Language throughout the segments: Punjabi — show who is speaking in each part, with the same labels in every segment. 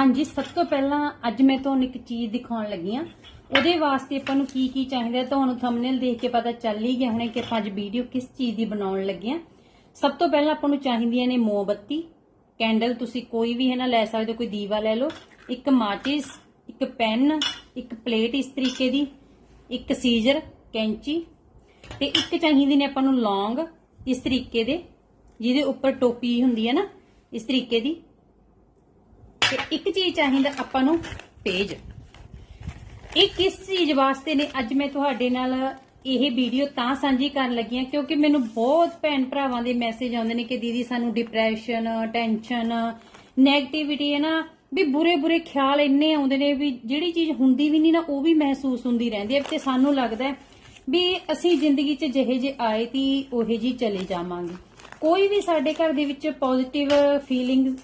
Speaker 1: ਹਾਂਜੀ, ਸਭ ਤੋਂ ਪਹਿਲਾਂ ਅੱਜ ਮੈਂ ਤੁਹਾਨੂੰ ਇੱਕ ਚੀਜ਼ ਦਿਖਾਉਣ ਲੱਗੀ ਆ ਉਹਦੇ ਵਾਸਤੇ ਆਪਾਂ ਨੂੰ ਕੀ ਕੀ ਚਾਹੀਦਾ ਤੁਹਾਨੂੰ ਥੰਬਨੇਲ ਦੇਖ ਕੇ ਪਤਾ ਚੱਲ ਹੀ ਗਿਆ ਹੋਣਾ ਕਿ ਆਪਾਂ ਅੱਜ ਵੀਡੀਓ ਕਿਸ ਚੀਜ਼ ਦੀ ਬਣਾਉਣ ਲੱਗੇ ਆ ਸਭ ਤੋਂ ਪਹਿਲਾਂ ਆਪਾਂ ਨੂੰ ਚਾਹੀਦੀਆਂ ਨੇ ਮੋਮਬੱਤੀ। ਕੈਂਡਲ ਤੁਸੀਂ ਕੋਈ ਵੀ ਹੈ ਨਾ ਲੈ ਸਕਦੇ ਹੋ, ਕੋਈ ਦੀਵਾ ਲੈ ਲਓ। ਇੱਕ ਮਾਚਿਸ, ਇੱਕ ਪੈਨ, ਇੱਕ ਪਲੇਟ ਇਸ ਤਰੀਕੇ ਦੀ। ਇੱਕ ਸੀਜ਼ਰ, ਕੈਂਚੀ। ਤੇ ਇੱਕ ਚਾਹੀਦੀ ਨੇ ਆਪਾਂ ਨੂੰ ਲੌਂਗ ਇਸ ਤਰੀਕੇ ਦੇ, ਜਿਹਦੇ ਉੱਪਰ ਟੋਪੀ ਹੁੰਦੀ ਹੈ ਨਾ, ਇਸ ਤਰੀਕੇ ਦੀ। ਤੇ ਇੱਕ ਚੀਜ਼ ਚਾਹੀਦਾ ਆਪਾਂ ਨੂੰ, ਪੇਜ। ਇਹ ਕਿਸ ਚੀਜ਼ ਵਾਸਤੇ ਨੇ? ਅੱਜ ਮੈਂ ਤੁਹਾਡੇ ਨਾਲ ਇਹ ਵੀਡੀਓ ਤਾਂ ਸਾਂਝੀ ਕਰਨ ਲੱਗੀ ਹਾਂ, ਕਿਉਂਕਿ ਮੈਨੂੰ ਬਹੁਤ ਭੈਣ ਭਰਾਵਾਂ ਦੇ ਮੈਸੇਜ ਆਉਂਦੇ ਨੇ ਕਿ ਦੀਦੀ ਸਾਨੂੰ ਡਿਪਰੈਸ਼ਨ ਟੈਨਸ਼ਨ 네ਗੇਟਿਵਿਟੀ ਹੈ ਨਾ, ਵੀ ਬੁਰੇ ਬੁਰੇ ਖਿਆਲ ਇੰਨੇ ਆਉਂਦੇ ਨੇ ਵੀ ਜਿਹੜੀ ਚੀਜ਼ ਹੁੰਦੀ ਵੀ ਨਹੀਂ ਨਾ, ਉਹ ਵੀ ਮਹਿਸੂਸ ਹੁੰਦੀ ਰਹਿੰਦੀ ਹੈ। ਤੇ ਸਾਨੂੰ ਲੱਗਦਾ ਵੀ ਅਸੀਂ ਜ਼ਿੰਦਗੀ 'ਚ ਜਿਹੇ ਜੇ ਆਏ ਤੀ, ਉਹੇ ਜੀ ਚਲੇ ਜਾਵਾਂਗੇ। ਕੋਈ ਵੀ ਸਾਡੇ ਘਰ ਦੇ ਵਿੱਚ ਪੋਜ਼ਿਟਿਵ ਫੀਲਿੰਗ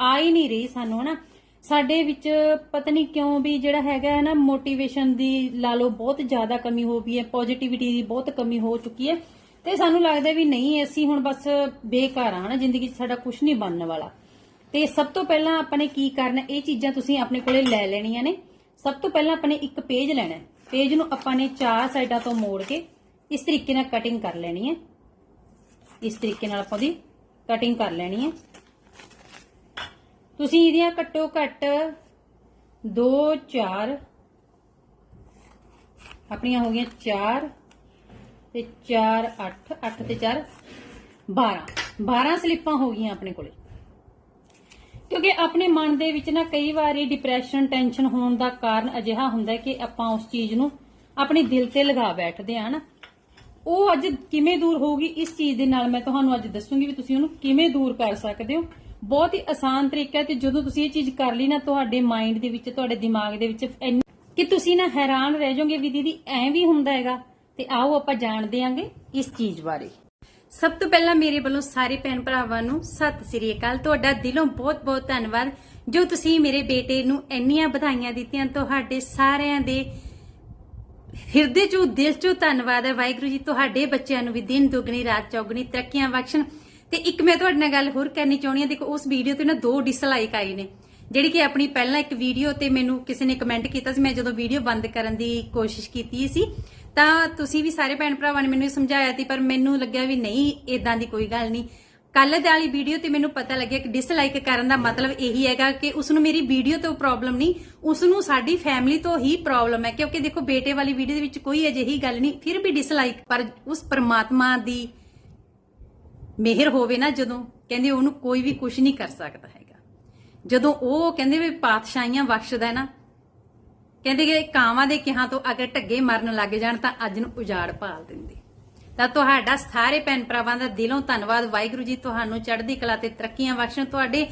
Speaker 1: ਆ ਹੀ ਨਹੀਂ ਰਹੀ ਸਾਨੂੰ, ਹਨਾ? ਸਾਡੇ ਵਿੱਚ ਪਤਾ ਨਹੀਂ ਕਿਉਂ ਵੀ ਜਿਹੜਾ ਹੈਗਾ ਹੈ ਨਾ ਮੋਟੀਵੇਸ਼ਨ ਦੀ ਲਾ ਲਓ ਬਹੁਤ ਜ਼ਿਆਦਾ ਕਮੀ ਹੋ ਗਈ ਹੈ ਪੋਜ਼ਿਟਿਵਿਟੀ ਦੀ ਬਹੁਤ ਕਮੀ ਹੋ ਚੁੱਕੀ ਹੈ। ਤੇ ਸਾਨੂੰ ਲੱਗਦਾ ਵੀ ਨਹੀਂ, ਅਸੀਂ ਹੁਣ ਬਸ ਬੇਕਾਰ ਆ ਹਨਾ? ਜ਼ਿੰਦਗੀ 'ਚ ਸਾਡਾ ਕੁਝ ਨਹੀਂ ਬਣਨ ਵਾਲਾ। ਤੇ ਸਭ ਤੋਂ ਪਹਿਲਾਂ ਆਪਾਂ ਨੇ ਕੀ ਕਰਨਾ, ਇਹ ਚੀਜ਼ਾਂ ਤੁਸੀਂ ਆਪਣੇ ਕੋਲੇ ਲੈ ਲੈਣੀਆਂ ਨੇ। ਸਭ ਤੋਂ ਪਹਿਲਾਂ ਆਪਾਂ ਨੇ ਇੱਕ ਪੇਜ ਲੈਣਾ ਪੇਜ ਨੂੰ ਆਪਾਂ ਨੇ ਚਾਰ ਸਾਈਡਾਂ ਤੋਂ ਮੋੜ ਕੇ ਇਸ ਤਰੀਕੇ ਨਾਲ ਕਟਿੰਗ ਕਰ ਲੈਣੀ ਹੈ। ਇਸ ਤਰੀਕੇ ਨਾਲ ਆਪਾਂ ਦੀ ਕਟਿੰਗ ਕਰ ਲੈਣੀ ਹੈ। ਤੁਸੀਂ ਇਹਦੀਆਂ ਘੱਟੋ ਘੱਟ 2 4 ਆਪਣੀਆਂ ਹੋ ਗਈਆਂ 4 ਤੇ 4 8 8 ਤੇ 4 12 12 ਸਲਿੱਪਾਂ ਹੋ ਗਈਆਂ ਆਪਣੇ ਕੋਲੇ। ਕਿਉਂਕਿ ਆਪਣੇ ਮਨ ਦੇ ਵਿੱਚ ਨਾ ਕਈ ਵਾਰੀ ਡਿਪਰੈਸ਼ਨ ਟੈਨਸ਼ਨ ਹੋਣ ਦਾ ਕਾਰਨ ਅਜਿਹਾ ਹੁੰਦਾ ਕਿ ਆਪਾਂ ਉਸ ਚੀਜ਼ ਨੂੰ ਆਪਣੇ ਦਿਲ ਤੇ ਲਗਾ ਬੈਠਦੇ ਆ ਨਾ। ਉਹ ਅੱਜ ਕਿਵੇਂ ਦੂਰ ਹੋਊਗੀ, ਇਸ ਚੀਜ਼ ਦੇ ਨਾਲ ਮੈਂ ਤੁਹਾਨੂੰ ਅੱਜ ਦੱਸੂਗੀ ਵੀ ਤੁਸੀਂ ਉਹਨੂੰ ਕਿਵੇਂ ਦੂਰ ਕਰ ਸਕਦੇ ਹੋ। ਬਹੁਤ ਹੀ ਆਸਾਨ ਤਰੀਕਾ ਹੈ ਤੇ ਜਦੋਂ ਤੁਸੀਂ ਇਹ ਚੀਜ਼ ਕਰ ਲਈ ਨਾ ਤੁਹਾਡੇ ਮਾਈਂਡ ਦੇ ਵਿੱਚ, ਤੁਹਾਡੇ ਦਿਮਾਗ ਦੇ ਵਿੱਚ ਇੰਨੀ- ਕਿ ਤੁਸੀਂ ਨਾ ਹੈਰਾਨ ਰਹਿ ਜਾਓਗੇ ਵੀ ਦੀਦੀ ਐ ਵੀ ਹੁੰਦਾ ਹੈਗਾ ਤੇ ਆਓ ਆਪਾਂ ਜਾਣਦੇ ਆਂਗੇ ਇਸ ਚੀਜ਼ ਬਾਰੇ। ਸਭ ਤੋਂ ਪਹਿਲਾਂ ਮੇਰੇ ਵੱਲੋਂ ਸਾਰੇ ਭੈਣ ਭਰਾਵਾਂ ਨੂੰ ਸਤਿ ਸ੍ਰੀ ਅਕਾਲ। ਤੁਹਾਡਾ ਦਿਲੋਂ ਬਹੁਤ-ਬਹੁਤ ਧੰਨਵਾਦ। ਜੋ ਤੁਸੀਂ ਮੇਰੇ ਬੇਟੇ ਨੂੰ ਇੰਨੀਆਂ ਵਧਾਈਆਂ ਦਿੱਤੀਆਂ, ਤੁਹਾਡੇ ਸਾਰਿਆਂ ਦੇ ਹਿਰਦੇ ਚੋਂ ਦਿਲ ਚੋਂ ਧੰਨਵਾਦ ਹੈ। ਵਾਹਿਗੁਰੂ ਜੀ, ਤੁਹਾਡੇ ਬੱਚਿਆਂ ਨੂੰ ਵੀ ਦਿਨ ਦੁਗਣੀ, ਰਾਤ ਚੌਗਣੀ ਤਰੱਕੀਆਂ ਬਖਸ਼ਣ। ਤੇ ਇੱਕ ਮੈਂ ਤੁਹਾਡੇ ਨਾਲ ਗੱਲ ਹੋਰ ਕਰਨੀ ਚਾਹੁੰਦੀ ਹਾਂ। ਦੇਖੋ, ਉਸ ਵੀਡੀਓ ਤੇ ਨਾ ਦੋ ਡਿਸਲਾਈਕ ਆਈ ਨੇ, ਜਿਹੜੀ ਕਿ ਆਪਣੀ ਪਹਿਲਾਂ ਇੱਕ ਵੀਡੀਓ ਤੇ ਮੈਨੂੰ ਕਿਸੇ ਨੇ ਕਮੈਂਟ ਕੀਤਾ ਸੀ। ਮੈਂ ਜਦੋਂ ਵੀਡੀਓ ਬੰਦ ਕਰਨ ਦੀ ਕੋਸ਼ਿਸ਼ ਕੀਤੀ ਸੀ, ਤਾਂ ਤੁਸੀਂ ਵੀ ਸਾਰੇ ਭੈਣ ਭਰਾਵਾਂ ਨੇ ਮੈਨੂੰ ਇਹ ਸਮਝਾਇਆ ਸੀ, ਪਰ ਮੈਨੂੰ ਲੱਗਿਆ ਵੀ ਨਹੀਂ ਇਦਾਂ ਦੀ ਕੋਈ ਗੱਲ ਨਹੀਂ। ਕੱਲ ਦੇ ਵਾਲੀ ਵੀਡੀਓ ਤੇ ਮੈਨੂੰ ਪਤਾ ਲੱਗਿਆ ਕਿ ਡਿਸਲਾਈਕ ਕਰਨ ਦਾ ਮਤਲਬ ਇਹੀ ਹੈਗਾ ਕਿ ਉਸ ਨੂੰ ਮੇਰੀ ਵੀਡੀਓ ਤੋਂ ਪ੍ਰੋਬਲਮ ਨਹੀਂ ਉਸ ਨੂੰ ਸਾਡੀ ਫੈਮਿਲੀ ਤੋਂ ਹੀ ਪ੍ਰੋਬਲਮ ਹੈ। ਕਿਉਂਕਿ ਦੇਖੋ, ਬੇਟੇ ਵਾਲੀ ਵੀਡੀਓ ਦੇ ਵਿੱਚ ਕੋਈ ਅਜਿਹੀ ਗੱਲ ਨਹੀਂ, ਫਿਰ ਵੀ ਡਿਸਲਾਈਕ ਪਰ ਉਸ ਪਰਮਾਤਮਾ ਦੀ ਮਿਹਰ ਹੋਵੇ ਨਾ ਜਦੋਂ, ਕਹਿੰਦੇ ਉਹਨੂੰ ਕੋਈ ਵੀ ਕੁਝ ਨਹੀਂ ਕਰ ਸਕਦਾ ਹੈਗਾ। ਜਦੋਂ ਉਹ ਕਹਿੰਦੇ ਵੀ ਪਾਤਸ਼ਾਹੀਆਂ ਬਖਸ਼ਦਾ ਹੈ ਨਾ, ਕਹਿੰਦੇ ਕਿ ਕਾਵਾਂ ਦੇ ਕਿਹਾਂ ਤੋਂ ਅਗਰ ਢੱਗੇ ਮਰਨ ਲੱਗ ਜਾਣ ਤਾਂ ਅੱਜ ਨੂੰ ਉਜਾੜ ਭਾਲ ਦਿੰਦੇ। ਤਾਂ ਤੁਹਾਡਾ ਸਾਰੇ ਭੈਣ ਭਰਾਵਾਂ ਦਾ ਦਿਲੋਂ ਧੰਨਵਾਦ। ਵਾਹਿਗੁਰੂ ਜੀ ਤੁਹਾਨੂੰ ਚੜ੍ਹਦੀ ਕਲਾ ਤੇ ਤਰੱਕੀਆਂ ਬਖਸ਼ਣ। ਤੁਹਾਡੇ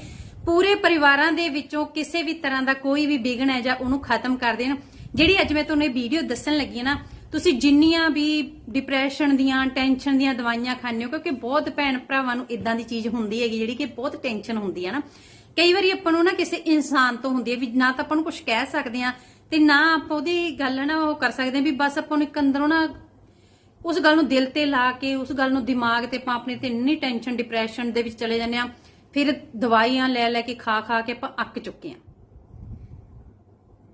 Speaker 1: ਪੂਰੇ ਪਰਿਵਾਰਾਂ ਦੇ ਵਿੱਚੋਂ ਕਿਸੇ ਵੀ ਤਰ੍ਹਾਂ ਦਾ ਕੋਈ ਵੀ ਵਿਗਨ ਹੈ ਜਾਂ ਉਹਨੂੰ ਖਤਮ ਕਰ ਦੇਣ। ਜਿਹੜੀ ਅੱਜ ਮੈਂ ਤੁਹਾਨੂੰ ਇਹ ਵੀਡੀਓ ਦੱਸਣ ਲੱਗੀ ਹਾਂ ਨਾ ਤੁਸੀਂ ਜਿੰਨੀਆਂ ਵੀ ਡਿਪਰੈਸ਼ਨ ਦੀਆਂ ਟੈਨਸ਼ਨ ਦੀਆਂ ਦਵਾਈਆਂ ਖਾਂਦੇ ਹੋ, ਕਿਉਂਕਿ ਬਹੁਤ ਭੈਣ ਭਰਾਵਾਂ ਨੂੰ ਇਦਾਂ ਦੀ ਚੀਜ਼ ਹੁੰਦੀ ਹੈਗੀ ਜਿਹੜੀ ਕਿ ਬਹੁਤ ਟੈਨਸ਼ਨ ਹੁੰਦੀ ਹੈ ਨਾ। ਕਈ ਵਾਰੀ ਆਪਾਂ ਨੂੰ ਨਾ ਕਿਸੇ ਇਨਸਾਨ ਤੋਂ ਹੁੰਦੀ ਹੈ ਵੀ ਨਾ ਤਾਂ ਆਪਾਂ ਨੂੰ ਕੁਝ ਕਹਿ ਸਕਦੇ ਆ ਤੇ ਨਾ ਆਪਾਂ ਉਹਦੀ ਗੱਲ ਨਾ ਉਹ ਕਰ ਸਕਦੇ ਹਾਂ ਵੀ ਬਸ ਆਪਾਂ ਨੂੰ ਇੱਕ ਅੰਦਰੋਂ ਨਾ ਉਸ ਗੱਲ ਨੂੰ ਦਿਲ ਤੇ ਲਾ ਕੇ, ਉਸ ਗੱਲ ਨੂੰ ਦਿਮਾਗ ਤੇ ਆਪਾਂ ਆਪਣੇ ਤੇ ਇੰਨੀ ਟੈਨਸ਼ਨ ਡਿਪਰੈਸ਼ਨ ਦੇ ਵਿੱਚ ਚਲੇ ਜਾਂਦੇ ਆ। ਫਿਰ ਦਵਾਈਆਂ ਲੈ ਲੈ ਕੇ ਖਾ ਖਾ ਕੇ ਆਪਾਂ ਅੱਕ ਚੁੱਕੇ ਆ।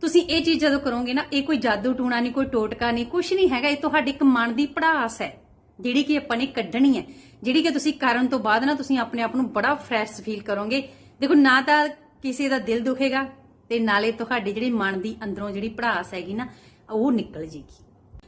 Speaker 1: ਤੁਸੀਂ ਇਹ ਚੀਜ਼ ਜਦੋਂ ਕਰੋਗੇ ਨਾ, ਇਹ ਕੋਈ ਜਾਦੂ ਟੂਣਾ ਨਹੀਂ, ਕੋਈ ਟੋਟਕਾ ਨਹੀਂ ਕੁਝ ਨਹੀਂ ਹੈਗਾ। ਇਹ ਤੁਹਾਡੀ ਇੱਕ ਮਨ ਦੀ ਪੜਾਸ ਹੈ, ਜਿਹੜੀ ਕਿ ਆਪਾਂ ਨੇ ਕੱਢਣੀ ਹੈ। ਜਿਹੜੀ ਕਿ ਤੁਸੀਂ ਕਰਨ ਤੋਂ ਬਾਅਦ ਨਾ ਤੁਸੀਂ ਆਪਣੇ ਆਪ ਨੂੰ ਬੜਾ ਫਰੈਸ਼ ਫੀਲ ਕਰੋਗੇ। ਦੇਖੋ, ਨਾ ਤਾਂ ਕਿਸੇ ਦਾ ਦਿਲ ਦੁਖੇਗਾ ਤੇ ਨਾਲੇ ਤੁਹਾਡੀ ਜਿਹੜੀ ਮਨ ਦੀ ਅੰਦਰੋਂ ਜਿਹੜੀ ਪੜਾਸ ਹੈਗੀ ਨਾ, ਉਹ ਨਿਕਲ ਜੇਗੀ।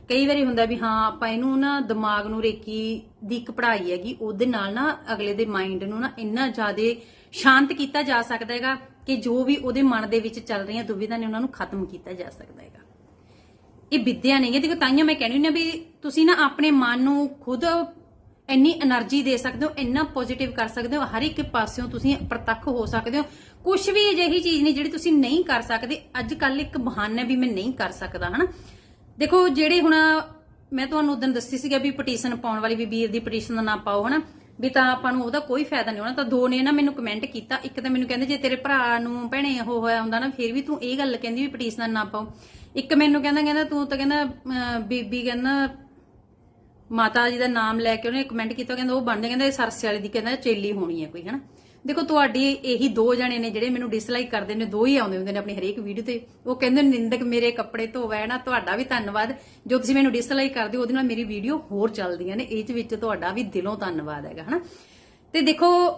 Speaker 1: ਕਈ ਵਾਰੀ ਹੁੰਦਾ ਵੀ ਹਾਂ, ਆਪਾਂ ਇਹਨੂੰ ਨਾ ਦਿਮਾਗ ਨੂੰ ਰੇਕੀ ਦੀ ਇੱਕ ਪੜ੍ਹਾਈ ਹੈਗੀ, ਉਹਦੇ ਨਾਲ ਨਾ ਅਗਲੇ ਦੇ ਮਾਈਂਡ ਨੂੰ ਨਾ ਇੰਨਾ ਜ਼ਿਆਦਾ ਸ਼ਾਂਤ ਕੀਤਾ ਜਾ ਸਕਦਾ ਹੈਗਾ। ਕਿ ਜੋ ਵੀ ਉਹਦੇ ਮਨ ਦੇ ਵਿੱਚ ਚੱਲ ਰਹੀਆਂ ਦੁਵਿਧਾ ਨੇ ਉਹਨਾਂ ਨੂੰ ਖਤਮ ਕੀਤਾ ਜਾ ਸਕਦਾ ਹੈਗਾ। ਇਹ ਵਿਦਿਆ ਨਹੀਂ ਹੈ ਦੇਖੋ ਤਾਈਆਂ ਮੈਂ ਕਹਿੰਦੀ ਹੁੰਦੀ ਵੀ ਤੁਸੀਂ ਨਾ ਆਪਣੇ ਮਨ ਨੂੰ ਖੁਦ ਇੰਨੀ એનર્ਜੀ ਦੇ ਸਕਦੇ ਹੋ, ਇੰਨਾ ਪੋਜ਼ਿਟਿਵ ਕਰ ਸਕਦੇ ਹੋ, ਹਰ ਇੱਕ ਪਾਸਿਓਂ ਤੁਸੀਂ ਪ੍ਰਤੱਖ ਹੋ ਸਕਦੇ ਹੋ। ਕੁਝ ਵੀ ਅਜਿਹੀ ਚੀਜ਼ ਨਹੀਂ ਜਿਹੜੀ ਤੁਸੀਂ ਨਹੀਂ ਕਰ ਸਕਦੇ। ਅੱਜ ਕੱਲ ਇੱਕ ਬਹਾਨਾ ਵੀ ਮੈਂ ਨਹੀਂ ਕਰ ਸਕਦਾ, ਹਨਾ? ਦੇਖੋ, ਜਿਹੜੇ ਹੁਣ ਮੈਂ ਤੁਹਾਨੂੰ ਉਦੋਂ ਦੱਸੀ ਸੀਗਾ ਵੀ ਪਟੀਸ਼ਨ ਪਾਉਣ ਵਾਲੀ, ਵੀ ਵੀਰ ਦੀ ਪਟੀਸ਼ਨ ਦਾ ਨਾ ਪਾਓ, ਹਨਾ? ਵੀ ਤਾਂ ਆਪਾਂ ਨੂੰ ਉਹਦਾ ਕੋਈ ਫਾਇਦਾ ਨਹੀਂ ਹੋਣਾ। ਤਾਂ ਦੋ ਨੇ ਨਾ ਮੈਨੂੰ ਕਮੈਂਟ ਕੀਤਾ। ਇੱਕ ਤਾਂ ਮੈਨੂੰ ਕਹਿੰਦੇ ਜੇ ਤੇਰੇ ਭਰਾ ਨੂੰ ਭੈਣੇ ਉਹ ਹੋਇਆ ਹੁੰਦਾ ਨਾ ਫਿਰ ਵੀ ਤੂੰ ਇਹ ਗੱਲ ਕਹਿੰਦੀ ਵੀ ਪਟੀਸ਼ਨ ਨਾ ਪਾਓ। ਇੱਕ ਮੈਨੂੰ ਕਹਿੰਦਾ ਕਹਿੰਦਾ ਤੂੰ ਤਾਂ ਕਹਿੰਦਾ ਅਹ, ਬੀਬੀ ਕਹਿੰਦਾ ਮਾਤਾ ਜੀ ਦਾ ਨਾਮ ਲੈ ਕੇ ਉਹਨੇ ਕਮੈਂਟ ਕੀਤਾ। ਕਹਿੰਦਾ ਉਹ ਬਣਦੇ ਕਹਿੰਦਾ ਇਹ ਸਰਸੇ ਵਾਲੇ ਦੀ ਕਹਿੰਦਾ ਚੇਲੀ ਹੋਣੀ ਹੈ ਕੋਈ ਹਨਾ? ਦੇਖੋ, ਤੁਹਾਡੇ ਇਹੀ ਦੋ ਜਣੇ ਨੇ ਜਿਹੜੇ ਮੈਨੂੰ ਡਿਸਲਾਈਕ ਕਰਦੇ ਨੇ, ਦੋ ਹੀ ਆਉਂਦੇ ਹੁੰਦੇ ਨੇ ਆਪਣੀ ਹਰੇਕ ਵੀਡੀਓ ਤੇ। ਉਹ ਕਹਿੰਦੇ ਨੇ, ਨਿੰਦਕ ਮੇਰੇ ਕੱਪੜੇ ਧੋਵੈ ਨਾ, ਤੁਹਾਡਾ ਵੀ ਧੰਨਵਾਦ। ਜੋ ਤੁਸੀਂ ਮੈਨੂੰ ਡਿਸਲਾਈਕ ਕਰਦੇ ਹੋ, ਉਹਦੇ ਨਾਲ ਮੇਰੀ ਵੀਡੀਓ ਹੋਰ ਚੱਲਦੀਆਂ ਨੇ। ਇਹ ਵਿੱਚ ਤੁਹਾਡਾ ਵੀ ਦਿਲੋਂ ਧੰਨਵਾਦ ਹੈਗਾ, ਹਨਾ? ਤੇ ਦੇਖੋ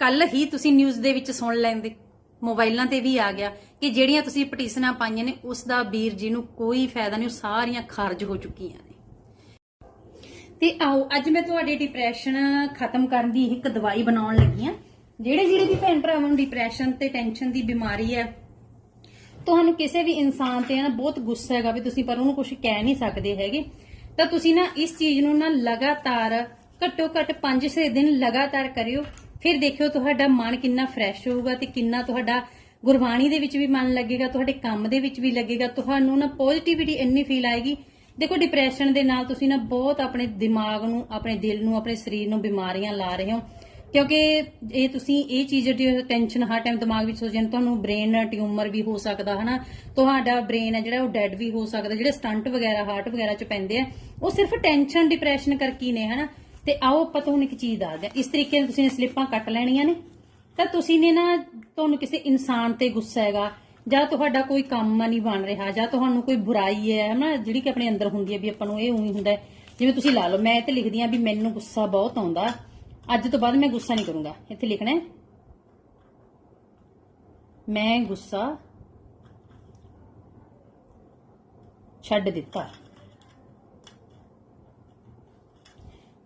Speaker 1: ਕੱਲ ਹੀ ਤੁਸੀਂ ਨਿਊਜ਼ ਦੇ ਵਿੱਚ ਸੁਣ ਲੈਂਦੇ। ਮੋਬਾਈਲਾਂ ਤੇ ਵੀ ਆ ਗਿਆ ਕਿ ਜਿਹੜੀਆਂ ਤੁਸੀਂ ਪਟੀਸ਼ਨਾਂ ਪਾਈਆਂ ਨੇ, ਉਸ ਦਾ ਵੀਰ ਜੀ ਨੂੰ ਕੋਈ ਫਾਇਦਾ ਨਹੀਂ, ਉਹ ਸਾਰੀਆਂ ਖਾਰਜ ਹੋ ਚੁੱਕੀਆਂ ਨੇ। ਤੇ ਆਓ, ਅੱਜ ਮੈਂ ਤੁਹਾਡੇ ਡਿਪਰੈਸ਼ਨ ਖਤਮ ਕਰਨ ਦੀ ਇੱਕ ਦਵਾਈ ਬਣਾਉਣ ਲੱਗੀ ਆ ਜਿਹੜੇ ਜਿਹੜੇ ਵੀ ਭੈਣ ਭਰਾਵਾਂ ਨੂੰ ਡਿਪਰੈਸ਼ਨ ਤੇ ਟੈਨਸ਼ਨ ਦੀ ਬਿਮਾਰੀ ਹੈ, ਤੁਹਾਨੂੰ ਕਿਸੇ ਵੀ ਇਨਸਾਨ ਤੇ ਨਾ ਬਹੁਤ ਗੁੱਸਾ ਹੈਗਾ ਵੀ ਤੁਸੀਂ ਪਰ ਉਹਨੂੰ ਕੁਝ ਕਹਿ ਨਹੀਂ ਸਕਦੇ ਹੈਗੇ। ਤਾਂ ਤੁਸੀਂ ਨਾ ਇਸ ਚੀਜ਼ ਨੂੰ ਨਾ ਲਗਾਤਾਰ ਘੱਟੋ ਘੱਟ 5-6 ਦਿਨ ਲਗਾਤਾਰ ਕਰਿਓ। ਫਿਰ ਦੇਖਿਓ ਤੁਹਾਡਾ ਮਨ ਕਿੰਨਾ ਫਰੈਸ਼ ਹੋਊਗਾ ਤੇ ਕਿੰਨਾ ਤੁਹਾਡਾ ਗੁਰਬਾਣੀ ਦੇ ਵਿੱਚ ਵੀ ਮਨ ਲੱਗੇਗਾ, ਤੁਹਾਡੇ ਕੰਮ ਦੇ ਵਿੱਚ ਵੀ ਲੱਗੇਗਾ। ਤੁਹਾਨੂੰ ਨਾ ਪੋਜ਼ਿਟਿਵਿਟੀ ਇੰਨੀ ਫੀਲ ਆਏਗੀ। ਦੇਖੋ ਡਿਪਰੈਸ਼ਨ ਦੇ ਨਾਲ ਤੁਸੀਂ ਨਾ ਬਹੁਤ ਆਪਣੇ ਦਿਮਾਗ ਨੂੰ, ਆਪਣੇ ਦਿਲ ਨੂੰ, ਆਪਣੇ ਸਰੀਰ ਨੂੰ ਬਿਮਾਰੀਆਂ ਲਾ ਰਹੇ ਹੋ। ਕਿਉਂਕਿ ਇਹ ਤੁਸੀਂ ਇਹ ਚੀਜ਼ ਦੀ ਟੈਨਸ਼ਨ ਹਰ ਟਾਈਮ ਦਿਮਾਗ ਵਿੱਚ ਸੋਚਣ ਤੁਹਾਨੂੰ ਬ੍ਰੇਨ ਟਿਊਮਰ ਵੀ ਹੋ ਸਕਦਾ, ਹਨਾ? ਤੁਹਾਡਾ ਬ੍ਰੇਨ ਹੈ ਜਿਹੜਾ, ਉਹ ਡੈਡ ਵੀ ਹੋ ਸਕਦਾ, ਜਿਹੜੇ ਸਟੰਟ ਵਗੈਰਾ ਹਾਰਟ ਵਗੈਰਾ ਚ ਪੈਂਦੇ ਆ, ਉਹ ਸਿਰਫ ਟੈਨਸ਼ਨ ਡਿਪਰੈਸ਼ਨ ਕਰਕੇ ਹੀ ਨੇ, ਹਨਾ? ਤੇ ਆਓ ਆਪਾਂ ਤੁਹਾਨੂੰ ਇੱਕ ਚੀਜ਼ ਦੱਸਦੇ ਹਾਂ। ਇਸ ਤਰੀਕੇ ਨਾਲ ਤੁਸੀਂ ਨੇ ਸਲਿੱਪਾਂ ਕੱਟ ਲੈਣੀਆਂ ਨੇ, ਤਾਂ ਤੁਸੀਂ ਨੇ ਨਾ ਤੁਹਾਨੂੰ ਕਿਸੇ ਇਨਸਾਨ ਤੇ ਗੁੱਸਾ ਹੈਗਾ, ਜਾਂ ਤੁਹਾਡਾ ਕੋਈ ਕੰਮ ਨਹੀਂ ਬਣ ਰਿਹਾ, ਜਾਂ ਤੁਹਾਨੂੰ ਕੋਈ ਬੁਰਾਈ ਹੈ, ਹਨਾ? ਜਿਹੜੀ ਕਿ ਆਪਣੇ ਅੰਦਰ ਹੁੰਦੀ ਹੈ ਵੀ ਆਪਾਂ ਨੂੰ ਇਹ ਉਹੀ ਹੁੰਦਾ ਜਿਵੇਂ ਤੁਸੀਂ ਲਾ ਲਓ, ਮੈਂ ਇੱਥੇ ਲਿਖਦੀ ਹਾਂ ਵੀ ਮੈਨੂੰ ਗੁੱਸਾ ਬਹੁਤ ਆਉਂਦਾ। ਅੱਜ ਤੋਂ ਬਾਅਦ ਮੈਂ ਗੁੱਸਾ ਨਹੀਂ ਕਰੂੰਗਾ। ਇੱਥੇ ਲਿਖਣਾ ਹੈ। ਮੈਂ ਗੁੱਸਾ ਛੱਡ ਦਿੱਤਾ।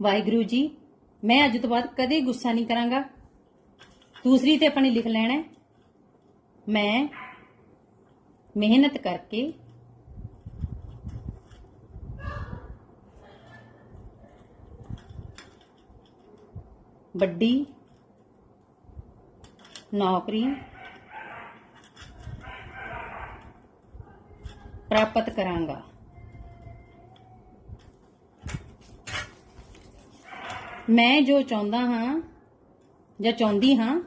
Speaker 1: ਵਾਹਿਗੁਰੂ ਜੀ ਮੈਂ ਅੱਜ ਤੋਂ ਬਾਅਦ ਕਦੇ ਗੁੱਸਾ ਨਹੀਂ ਕਰਾਂਗਾ। ਦੂਸਰੀ ਤੇ ਆਪਾਂ ਨੇ ਲਿਖ ਲੈਣਾ ਹੈ, ਮੈਂ ਮਿਹਨਤ ਕਰਕੇ ਵੱਡੀ ਨੌਕਰੀ ਪ੍ਰਾਪਤ ਕਰਾਂਗਾ। ਮੈਂ ਜੋ ਚਾਹੁੰਦਾ ਹਾਂ ਜਾਂ ਚਾਹੁੰਦੀ ਹਾਂ,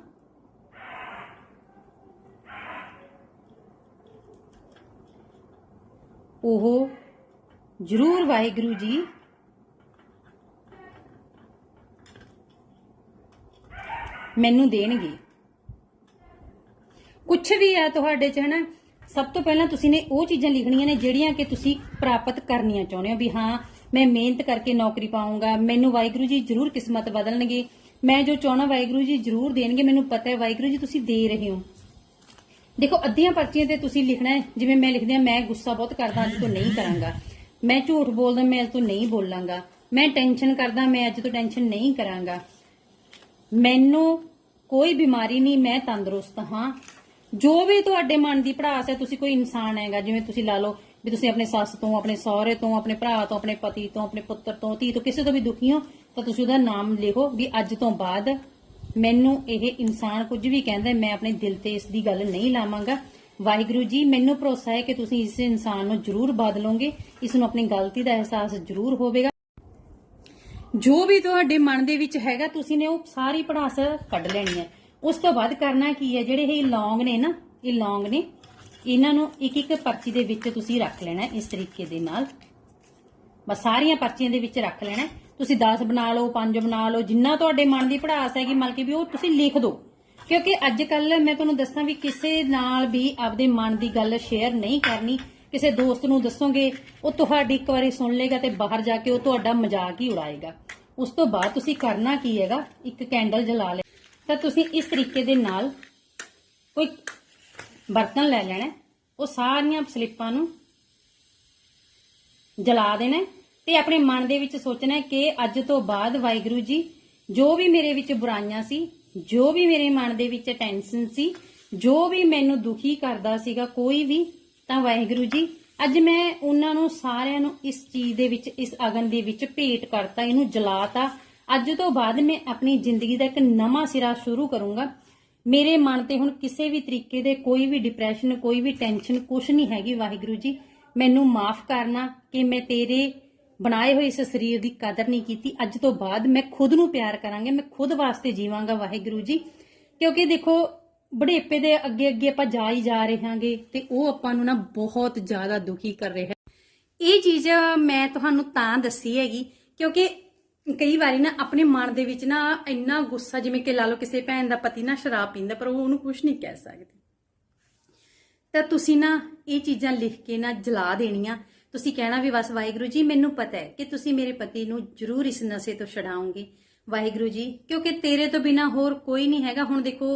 Speaker 1: ਉਹ ਜ਼ਰੂਰ ਵਾਹਿਗੁਰੂ ਜੀ ਮੈਨੂੰ ਦੇਣਗੇ। ਕੁਝ ਵੀ ਆ ਤੁਹਾਡੇ ਚ, ਹਨਾ? ਸਭ ਤੋਂ ਪਹਿਲਾਂ ਤੁਸੀਂ ਨੇ ਉਹ ਚੀਜ਼ਾਂ ਲਿਖਣੀਆਂ ਨੇ ਜਿਹੜੀਆਂ ਕਿ ਤੁਸੀਂ ਪ੍ਰਾਪਤ ਕਰਨੀਆਂ ਚਾਹੁੰਦੇ ਹੋ ਵੀ ਹਾਂ, ਮੈਂ ਮਿਹਨਤ ਕਰਕੇ ਨੌਕਰੀ ਪਾਉਂਗਾ ਮੈਨੂੰ ਵਾਹਿਗੁਰੂ ਜੀ ਜ਼ਰੂਰ ਕਿਸਮਤ ਬਦਲਣਗੇ। ਮੈਂ ਜੋ ਚਾਹਣਾ ਵਾਹਿਗੁਰੂ ਜੀ ਜ਼ਰੂਰ ਦੇਣਗੇ, ਮੈਨੂੰ ਪਤਾ ਹੈ ਵਾਹਿਗੁਰੂ ਜੀ ਤੁਸੀਂ ਦੇ ਰਹੇ ਹੋ। ਦੇਖੋ, ਅੱਧੀਆਂ ਪਰਚੀਆਂ ਤੇ ਤੁਸੀਂ ਲਿਖਣਾ ਹੈ, ਜਿਵੇਂ ਮੈਂ ਲਿਖਦੀ ਹਾਂ, ਮੈਂ ਗੁੱਸਾ ਬਹੁਤ ਕਰਦਾ, ਅੱਜ ਤੋਂ ਨਹੀਂ ਕਰਾਂਗਾ। ਮੈਂ ਝੂਠ ਬੋਲਦਾ, ਮੈਂ ਅੱਜ ਤੋਂ ਨਹੀਂ ਬੋਲਾਂਗਾ। ਮੈਂ ਟੈਨਸ਼ਨ ਕਰਦਾ, ਮੈਂ ਅੱਜ ਤੋਂ ਟੈਨਸ਼ਨ ਨਹੀਂ ਕਰਾਂਗਾ। ਮੈਨੂੰ ਕੋਈ ਬਿਮਾਰੀ ਨਹੀਂ, ਮੈਂ ਤੰਦਰੁਸਤ ਹਾਂ। ਜੋ ਵੀ ਤੁਹਾਡੇ ਮਨ ਦੀ ਭੜਾਸ ਹੈ, ਤੁਸੀਂ ਕੋਈ ਇਨਸਾਨ ਹੈਗਾ, ਜਿਵੇਂ ਤੁਸੀਂ ਲਾ ਲਓ ਵੀ ਤੁਸੀਂ ਆਪਣੇ ਸੱਸ ਤੋਂ, ਆਪਣੇ ਸਹੁਰੇ ਤੋਂ, ਆਪਣੇ ਭਰਾ ਤੋਂ, ਆਪਣੇ ਪਤੀ ਤੋਂ, ਆਪਣੇ ਪੁੱਤਰ ਤੋਂ, ਧੀ ਤੋਂ, ਕਿਸੇ ਤੋਂ ਵੀ ਦੁਖੀ ਹੋ, ਤਾਂ ਤੁਸੀਂ ਉਹਦਾ ਨਾਮ ਲਿਖੋ ਵੀ ਅੱਜ ਤੋਂ ਬਾਅਦ ਮੈਨੂੰ ਇਹ ਇਨਸਾਨ ਕੁਝ ਵੀ ਕਹਿੰਦਾ, ਮੈਂ ਆਪਣੇ ਦਿਲ ਤੇ ਇਸ ਦੀ ਗੱਲ ਨਹੀਂ ਲਾਵਾਂਗਾ। ਵਾਹਿਗੁਰੂ ਜੀ, ਮੈਨੂੰ ਭਰੋਸਾ ਹੈ ਕਿ ਤੁਸੀਂ ਇਸ ਇਨਸਾਨ ਨੂੰ ਜ਼ਰੂਰ ਬਦਲੋਗੇ, ਇਸ ਨੂੰ ਆਪਣੀ ਗਲਤੀ ਦਾ ਅਹਿਸਾਸ ਜ਼ਰੂਰ ਹੋਵੇਗਾ। ਜੋ ਵੀ ਤੁਹਾਡੇ ਮਨ ਦੇ ਵਿੱਚ ਹੈਗਾ, ਤੁਸੀਂ ਨੇ ਉਹ ਸਾਰੀ ਪੜਾਸ ਕੱਢ ਲੈਣੀ ਹੈ। ਉਸ ਤੋਂ ਬਾਅਦ ਕਰਨਾ ਕੀ ਹੈ, ਜਿਹੜੇ ਇਹ ਲੌਂਗ ਨੇ ਨਾ, ਇਹ ਲੌਂਗ ਨੇ, ਇਹਨਾਂ ਨੂੰ ਇੱਕ ਇੱਕ ਪਰਚੀ ਦੇ ਵਿੱਚ ਤੁਸੀਂ ਰੱਖ ਲੈਣਾ ਇਸ ਤਰੀਕੇ ਦੇ ਨਾਲ। ਬਸ ਸਾਰੀਆਂ ਪਰਚੀਆਂ ਦੇ ਵਿੱਚ ਰੱਖ ਲੈਣਾ ਤੁਸੀਂ 10 ਬਣਾ ਲਓ 5 ਬਣਾ ਲਓ, ਜਿੰਨਾ ਤੁਹਾਡੇ ਮਨ ਦੀ ਪੜਾਸ ਹੈਗੀ, ਮਤਲਬ ਕਿ ਵੀ ਉਹ ਤੁਸੀਂ ਲਿਖ ਦਿਓ। ਕਿਉਂਕਿ ਅੱਜ ਕੱਲ ਮੈਂ ਤੁਹਾਨੂੰ ਦੱਸਾਂ ਵੀ ਕਿਸੇ ਨਾਲ ਵੀ ਆਪਦੇ ਮਨ ਦੀ ਗੱਲ ਸ਼ੇਅਰ ਨਹੀਂ ਕਰਨੀ। ਕਿਸੇ ਦੋਸਤ ਨੂੰ ਦੱਸੋਗੇ, ਉਹ ਤੁਹਾਡੀ ਇੱਕ ਵਾਰੀ ਸੁਣ ਲੇਗਾ ਤੇ ਬਾਹਰ ਜਾ ਕੇ ਉਹ ਤੁਹਾਡਾ ਮਜ਼ਾਕ ਹੀ ਉਡਾਏਗਾ। ਉਸ ਤੋਂ ਬਾਅਦ ਤੁਸੀਂ ਕਰਨਾ ਕੀ ਹੈਗਾ? ਇੱਕ ਕੈਂਡਲ ਜਲਾ ਲੈ। ਤਾਂ ਤੁਸੀਂ ਇਸ ਤਰੀਕੇ ਦੇ ਨਾਲ ਕੋਈ ਬਰਤਨ ਲੈ ਲੈਣਾ। ਉਹ ਸਾਰੀਆਂ ਸਲਿੱਪਾਂ ਨੂੰ ਜਲਾ ਦੇਣਾ ਤੇ ਆਪਣੇ ਮਨ ਦੇ ਵਿੱਚ ਸੋਚਣਾ ਕਿ ਅੱਜ ਤੋਂ ਬਾਅਦ ਵਾਹਿਗੁਰੂ ਜੀ, ਜੋ ਵੀ ਮੇਰੇ ਵਿੱਚ ਬੁਰਾਈਆਂ ਸੀ, ਜੋ ਵੀ ਮੇਰੇ ਮਨ ਦੇ ਵਿੱਚ ਟੈਨਸ਼ਨ ਸੀ, ਜੋ ਵੀ ਮੈਨੂੰ ਦੁਖੀ ਕਰਦਾ ਸੀਗਾ, ਕੋਈ ਵੀ ਤਾਂ ਵਾਹਿਗੁਰੂ ਜੀ, ਅੱਜ ਮੈਂ ਉਹਨਾਂ ਨੂੰ ਸਾਰਿਆਂ ਨੂੰ ਇਸ ਚੀਜ਼ ਦੇ ਵਿੱਚ, ਇਸ ਅਗਨ ਦੇ ਵਿੱਚ ਭੇਟ ਕਰਤਾ, ਇਹਨੂੰ ਜਲਾਤਾ। ਅੱਜ ਤੋਂ ਬਾਅਦ ਮੈਂ ਆਪਣੀ ਜ਼ਿੰਦਗੀ ਦਾ ਇੱਕ ਨਵਾਂ ਸਿਰਾ ਸ਼ੁਰੂ ਕਰੂੰਗਾ। ਮੇਰੇ ਮਨ ਤੇ ਹੁਣ ਕਿਸੇ ਵੀ ਤਰੀਕੇ ਦੇ ਕੋਈ ਵੀ ਡਿਪਰੈਸ਼ਨ ਕੋਈ ਵੀ ਟੈਨਸ਼ਨ ਕੁਛ ਨਹੀਂ ਹੈਗੀ ਵਾਹਿਗੁਰੂ ਜੀ। ਮੈਨੂੰ ਮਾਫ ਕਰਨਾ ਕਿ ਮੈਂ ਤੇਰੇ ਬਣਾਏ ਹੋਏ ਇਸ ਸਰੀਰ ਦੀ ਕਦਰ ਨਹੀਂ ਕੀਤੀ। ਅੱਜ ਤੋਂ ਬਾਅਦ ਮੈਂ ਖੁਦ ਨੂੰ ਪਿਆਰ ਕਰਾਂਗਾ, ਮੈਂ ਖੁਦ ਵਾਸਤੇ ਜੀਵਾਂਗਾ ਵਾਹਿਗੁਰੂ ਜੀ। ਕਿਉਂਕਿ ਦੇਖੋ ਬੁਢੇਪੇ ਦੇ ਅੱਗੇ ਅੱਗੇ ਆਪਾਂ ਜਾ ਹੀ ਜਾ ਰਹੇ ਹਾਂਗੇ ਤੇ ਉਹ ਆਪਾਂ ਨੂੰ ਨਾ ਬਹੁਤ ਜ਼ਿਆਦਾ ਦੁਖੀ ਕਰ ਰਿਹਾ ਇਹ ਚੀਜ਼ ਮੈਂ ਤੁਹਾਨੂੰ ਤਾਂ ਦੱਸੀ ਹੈਗੀ, ਕਿਉਂਕਿ ਕਈ ਵਾਰੀ ਨਾ ਆਪਣੇ ਮਨ ਦੇ ਵਿੱਚ ਨਾ ਇੰਨਾ ਗੁੱਸਾ, ਜਿਵੇਂ ਕਿ ਲਾ ਲਓ ਕਿਸੇ ਭੈਣ ਦਾ ਪਤੀ ਨਾ ਸ਼ਰਾਬ ਪੀਂਦਾ, ਪਰ ਉਹ ਉਹਨੂੰ ਕੁਝ ਨਹੀਂ ਕਹਿ ਸਕਦੀ। ਤਾਂ ਤੁਸੀਂ ਨਾ ਇਹ ਚੀਜ਼ਾਂ ਲਿਖ ਕੇ ਨਾ ਜਲਾ ਦੇਣੀਆਂ। ਤੁਸੀਂ ਕਹਿਣਾ ਵੀ ਬਸ ਵਾਹਿਗੁਰੂ ਜੀ, ਮੈਨੂੰ ਪਤਾ ਹੈ ਕਿ ਤੁਸੀਂ ਮੇਰੇ ਪਤੀ ਨੂੰ ਜ਼ਰੂਰ ਇਸ ਨਸ਼ੇ ਤੋਂ ਛਡਾਓਗੇ। ਵਾਹਿਗੁਰੂ ਜੀ, ਕਿਉਂਕਿ ਤੇਰੇ ਤੋਂ ਬਿਨਾ ਹੋਰ ਕੋਈ ਨਹੀਂ ਹੈਗਾ। ਹੁਣ ਦੇਖੋ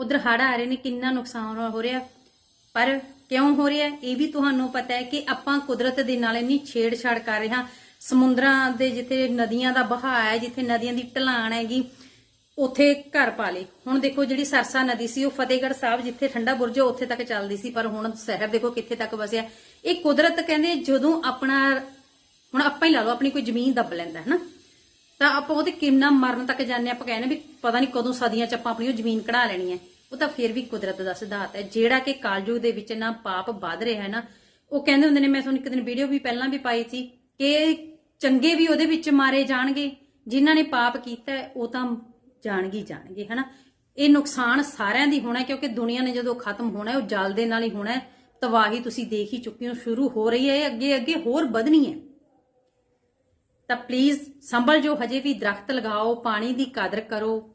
Speaker 1: ਉਧਰ ਹੜ ਆ ਰਹੇ ਨੇ, ਕਿੰਨਾ ਨੁਕਸਾਨ ਹੋ ਰਿਹਾ। ਪਰ ਕਿਉਂ ਹੋ ਰਿਹਾ? ਇਹ ਵੀ ਤੁਹਾਨੂੰ ਪਤਾ ਹੈ ਕਿ ਆਪਾਂ ਕੁਦਰਤ ਦੇ ਨਾਲ ਇੰਨੀ ਛੇੜਛਾੜ ਕਰ ਰਹੇ ਹਾਂ। ਸਮੁੰਦਰਾਂ ਦੇ ਜਿੱਥੇ ਨਦੀਆਂ ਦਾ ਵਹਾਅ ਹੈ, ਜਿੱਥੇ ਨਦੀਆਂ ਦੀ ਢਲਾਣ ਹੈਗੀ, ਉਥੇ ਘਰ ਪਾ ਲਏ। ਹੁਣ ਦੇਖੋ ਜਿਹੜੀ ਸਰਸਾ ਨਦੀ ਸੀ, ਉਹ ਫਤਿਹਗੜ੍ਹ ਸਾਹਿਬ ਜਿੱਥੇ ਠੰਡਾ ਬੁਰਜ ਉੱਥੇ ਤੱਕ ਚੱਲਦੀ ਸੀ। ਪਰ ਹੁਣ ਸ਼ਹਿਰ ਦੇਖੋ ਕਿੱਥੇ ਤੱਕ ਵਸਿਆ। ਇਹ ਕੁਦਰਤ ਕਹਿੰਦੇ ਜਦੋਂ ਆਪਣਾ, ਹੁਣ ਆਪਾਂ ਹੀ ਲਾ ਲਓ, ਆਪਣੀ ਕੋਈ ਜ਼ਮੀਨ ਦੱਬ ਲੈਂਦਾ ਹੈ ਨਾ ਤਾਂ ਆਪਾਂ ਉਹਦੇ ਕਿੰਨਾ ਮਰਨ ਤੱਕ ਜਾਂਦੇ ਹਾਂ, ਆਪਾਂ ਕਹਿੰਦੇ ਵੀ ਪਤਾ ਨਹੀਂ ਕਦੋਂ ਸਦੀਆਂ ਚ ਆਪਾਂ ਆਪਣੀ ਉਹ ਜ਼ਮੀਨ ਕਢਾ ਲੈਣੀ ਹੈ। ਉਹ ਤਾਂ ਫਿਰ ਵੀ ਕੁਦਰਤ ਦਾ ਸਿਧਾਂਤ ਹੈ। ਜਿਹੜਾ ਕਿ ਕਾਲਯੁਗ ਦੇ ਵਿੱਚ ਨਾ ਪਾਪ ਵੱਧ ਰਿਹਾ ਹੈ ਨਾ ਉਹ ਕਹਿੰਦੇ ਹੁੰਦੇ ਨੇ ਮੈਂ ਤੁਹਾਨੂੰ ਇੱਕ ਦਿਨ ਵੀਡੀਓ ਵੀ ਪਹਿਲਾਂ ਵੀ ਪਾਈ ਸੀ ਕਿ ਚੰਗੇ ਵੀ ਉਹਦੇ ਵਿੱਚ ਮਾਰੇ ਜਾਣਗੇ ਜਿਨ੍ਹਾਂ ਨੇ ਪਾਪ ਕੀਤਾ ਉਹ ਤਾਂ ਜਾਣਗੇ ਹੀ ਜਾਣਗੇ ਹਨਾ? ਇਹ ਨੁਕਸਾਨ ਸਾਰਿਆਂ ਦੀ ਹੋਣਾ ਕਿਉਂਕਿ ਦੁਨੀਆ ਨੇ ਜਦੋਂ ਖਤਮ ਹੋਣਾ ਉਹ ਜਲ ਦੇ ਨਾਲ ਹੀ ਹੋਣਾ ਤਬਾਹੀ ਤੁਸੀਂ ਦੇਖ ਹੀ ਚੁੱਕੇ ਹੋ ਸ਼ੁਰੂ ਹੋ ਰਹੀ ਹੈ ਇਹ ਅੱਗੇ ਅੱਗੇ ਹੋਰ ਵਧਣੀ ਹੈ। ਤਾਂ ਪਲੀਜ਼ ਸੰਭਲ ਜੋ ਹਜੇ ਵੀ ਦਰਖਤ ਲਗਾਓ, ਪਾਣੀ ਦੀ ਕਦਰ ਕਰੋ।